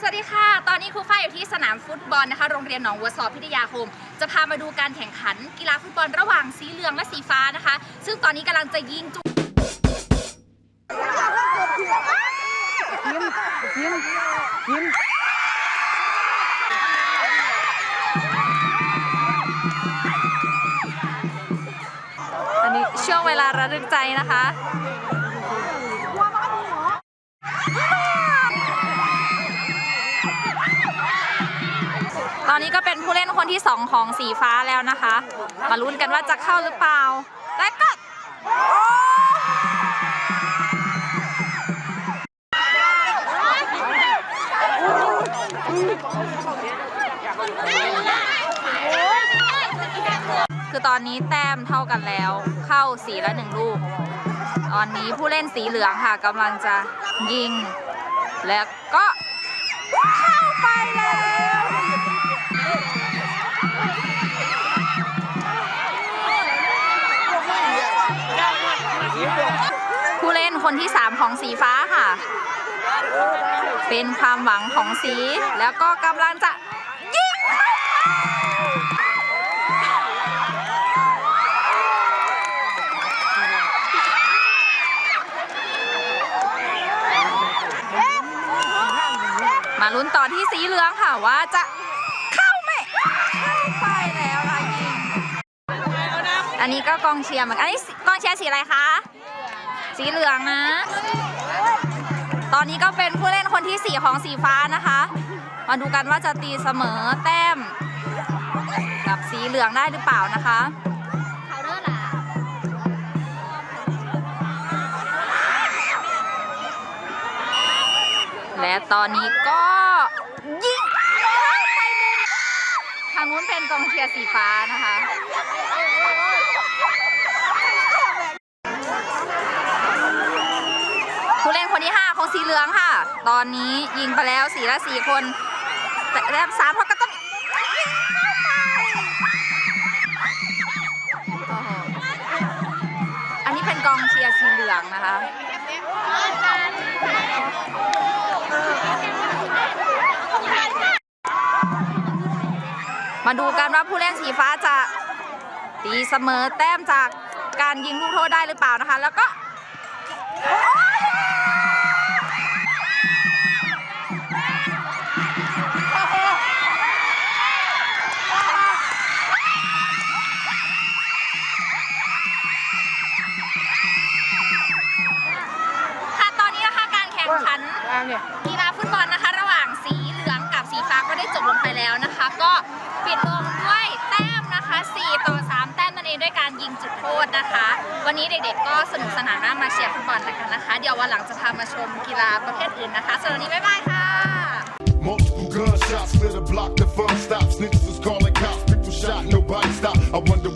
สวัสดีค่ะ ตอนนี้ครูฝ้ายอยู่ที่สนามฟุตบอลนะคะ โรงเรียนหนองวัวซอพิทยาคม จะพามาดูการแข่งขันกีฬาฟุตบอลระหว่างสีเหลืองและสีฟ้านะคะ ซึ่งตอนนี้กำลังจะยิงจุยิ้มยิ้มยิ้มอันนี้ช่วงเวลาระลึกใจนะคะ ตอนนี้ก็เป็นผู้เล่นคนที่ 2 ของสีฟ้าแล้วนะคะ มาลุ้นกันว่าจะเข้าหรือเปล่า และก็คือตอนนี้แต้มเท่ากันแล้ว เข้าสีละหนึ่งลูก ตอนนี้ผู้เล่นสีเหลืองค่ะกำลังจะยิง แล้วก็เข้าไปแล้วผู้เล่น คนที่ 3 ของสีฟ้าค่ะ เป็นความหวังของสีแล้วก็กำลังจะยิงมาลุ้นต่อที่สีเหลืองค่ะว่าจะเข้าไหมเข้าไปแล้วล่ะยิงอันนี้ก็กองเชียร์เหมือนกันอันนี้กองเชียร์สีอะไรคะ สีเหลืองนะ ตอนนี้ก็เป็นผู้เล่นคนที่ 4 ของสีฟ้านะคะ มาดูกันว่าจะตีเสมอแต้ม กับสีเหลืองได้หรือเปล่านะคะเขาเด้อล่ะและตอนนี้ก็ยิงทางนู้นเป็นกองเชียร์สีฟ้านะคะ ที่ 5 ของสีเหลืองค่ะ ตอนนี้ยิงไปแล้วสีละสี่คน แต่แรบสามเขาก็ต้องยิงเข้าไปโอ้โหอันนี้เป็นกองเชียร์สีเหลืองนะคะ มาดูกันว่าผู้เล่นสีฟ้าจะตีเสมอแต้มจากการยิงลูกโทษได้หรือเปล่านะคะ แล้วก็โข่งขันตามเนี่ยกีฬาฟุตบอลนะคะ ระหว่างสีเหลืองกับสีฟ้าก็ได้จบลงไปแล้วนะคะ ก็ปิดลงด้วยแต้มนะคะ 4 ต่อ 3 แต้มนั่นเองด้วยการยิงจุดโทษนะคะ วันนี้เด็กๆก็สนุกสนานมากมาเชียร์ฟุตบอลกันนะคะ เดี๋ยววันหลังจะพามาชมกีฬาประเภทอื่นนะคะสำหรับวันนี้บ๊ายบายค่ะ Multiple gunshots lit a block, the fun stopped. Snitches was calling cops, people shot, nobody stopped. I wonder